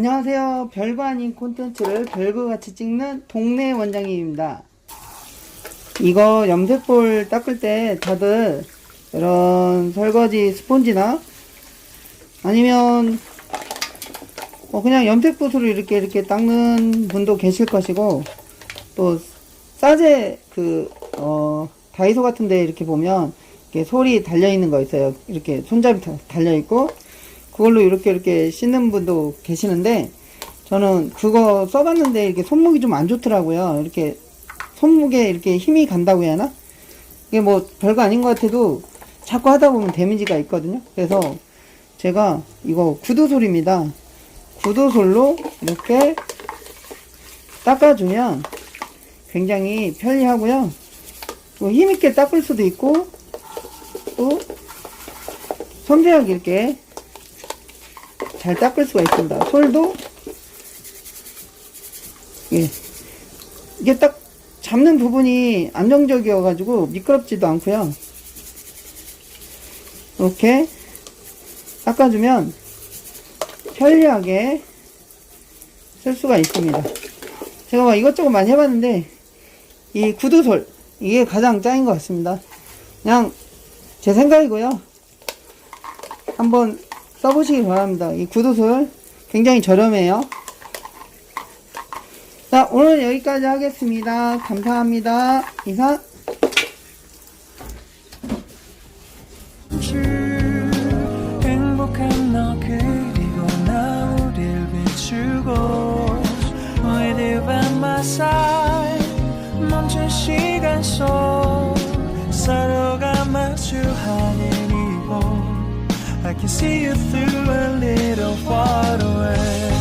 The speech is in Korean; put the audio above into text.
안녕하세요. 별거 아닌 콘텐츠를 별거 같이 찍는 동네 원장님입니다. 이거 염색볼 닦을 때 다들 이런 설거지 스폰지나 아니면 뭐 그냥 염색붓으로 이렇게 이렇게 닦는 분도 계실 것이고 또 싸제 그 어, 다이소 같은 데 이렇게 보면 이렇게 솔이 달려 있는 거 있어요. 이렇게 손잡이 다- 달려 있고 그걸로 이렇게 이렇게 씻는 분도 계시는데 저는 그거 써봤는데 이렇게 손목이 좀 안 좋더라고요. 이렇게 손목에 이렇게 힘이 간다고 해야 하나? 이게 뭐 별거 아닌 것 같아도 자꾸 하다 보면 데미지가 있거든요. 그래서 제가 이거 구두솔입니다. 구두솔로 이렇게 닦아주면 굉장히 편리하고요. 또 힘있게 닦을 수도 있고 또 섬세하게 이렇게 잘 닦을 수가 있습니다. 솔도 예. 이게 딱 잡는 부분이 안정적이어가지고 미끄럽지도 않고요. 이렇게 닦아주면 편리하게 쓸 수가 있습니다. 제가 막 이것저것 많이 해봤는데 이 구두솔 이게 가장 짱인 것 같습니다. 그냥 제 생각이고요. 한번 써보시기 바랍니다. 이 구두솔 굉장히 저렴해요. 자, 오늘 여기까지 하겠습니다. 감사합니다. 이상. 멈춘 시간 속 서로가 마주하는 I can see you through a little far away.